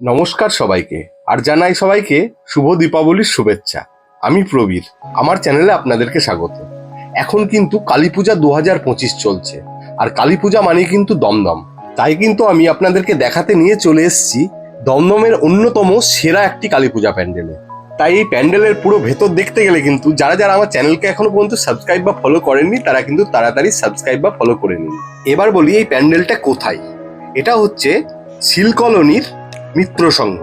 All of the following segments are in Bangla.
নমস্কার সবাইকে, আর জানাই সবাইকে শুভ দীপাবলির শুভেচ্ছা। আমি প্রবীর, আমার চ্যানেলে আপনাদেরকে স্বাগত। এখন কিন্তু কালী পূজা দু হাজার পঁচিশ চলছে, আর কালী পূজা মানে কিন্তু দমদম। তাই কিন্তু আমি আপনাদেরকে দেখাতে নিয়ে চলে এসেছি দমদমের অন্যতম সেরা একটি কালী পূজা প্যান্ডেলে। তাই এই প্যান্ডেলের পুরো ভেতর দেখতে গেলে কিন্তু যারা যারা আমার চ্যানেলকে এখনও পর্যন্ত সাবস্ক্রাইব বা ফলো করেননি, তারা কিন্তু তাড়াতাড়ি সাবস্ক্রাইব বা ফলো করে নিন। এবার বলি এই প্যান্ডেলটা কোথায়? এটা হচ্ছে সিল কলোনির মিত্র সংঘ।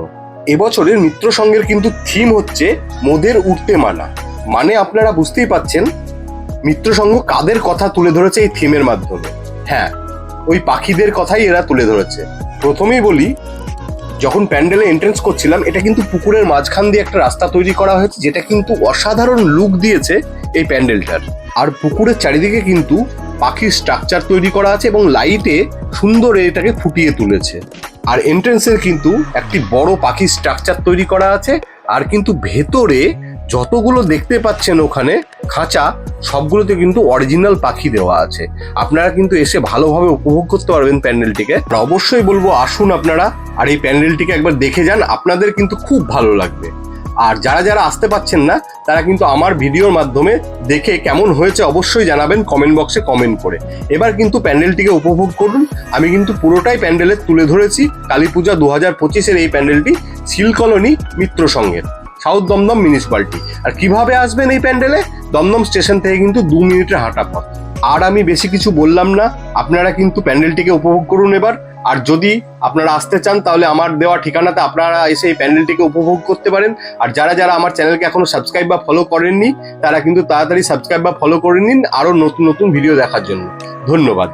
এবছরের মিত্র সংঘের কিন্তু থিম হচ্ছে মোদের উঠতে মানা। মানে আপনারা বুঝতেই পাচ্ছেন, মিত্র সংঘ কাদের কথা তুলে ধরেছে এই থিমের মাধ্যমে? হ্যাঁ ওই পাখিদের কথাই এরা তুলে ধরেছে। প্রথমেই বলি, যখন প্যান্ডেলে এন্ট্রেন্স করছিলাম, এটা কিন্তু পুকুরের মাঝখান দিয়ে একটা রাস্তা তৈরি করা হয়েছে, যেটা কিন্তু অসাধারণ লুক দিয়েছে এই প্যান্ডেলটার। আর পুকুরের চারিদিকে কিন্তু পাখির স্ট্রাকচার তৈরি করা আছে এবং লাইটে সুন্দর এটাকে ফুটিয়ে তুলেছে। আর এন্ট্রেন্সের কিন্তু একটি বড় পাখির স্ট্রাকচার তৈরি করা আছে। আর কিন্তু ভেতরে যতগুলো দেখতে পাচ্ছেন ওখানে, খাঁচা, সবগুলোতে কিন্তু অরিজিনাল পাখি দেওয়া আছে। আপনারা কিন্তু এসে ভালোভাবে উপভোগ করতে পারবেন প্যান্ডেলটিকে। অবশ্যই বলব, আসুন আপনারা, আর এই প্যান্ডেলটিকে একবার দেখে যান। আপনাদের কিন্তু খুব ভালো লাগবে। আর যারা যারা আসতে পাচ্ছেন না, তারা কিন্তু আমার ভিডিওর মাধ্যমে দেখে কেমন হয়েছে অবশ্যই জানাবেন কমেন্ট বক্সে কমেন্ট করে। এবার কিন্তু প্যান্ডেলটিকে উপভোগ করুন। আমি কিন্তু পুরোটাই প্যান্ডেলে তুলে ধরেছি। কালী পূজা দু হাজার পঁচিশের এই প্যান্ডেলটি সিল কলোনি মিত্র সংঘের, সাউথ দমদম মিউনিসিপালিটি আর কীভাবে আসবেন এই প্যান্ডেলে? দমদম স্টেশন থেকে কিন্তু দু মিনিটের হাঁটা পথ। আর আমি বেশি কিছু বললাম না। আপনারা কিন্তু প্যান্ডেলটিকে উপভোগ করুন এবার। আর যদি আপনারা আসতে চান, তাহলে আমার দেওয়া ঠিকানাতে আপনারা এসে এই প্যান্ডেলটিকে উপভোগ করতে পারেন। আর যারা যারা আমার চ্যানেলকে এখনও সাবস্ক্রাইব বা ফলো করেননি, তারা কিন্তু তাড়াতাড়ি সাবস্ক্রাইব বা ফলো করে নিন আরও নতুন নতুন ভিডিও দেখার জন্য। ধন্যবাদ।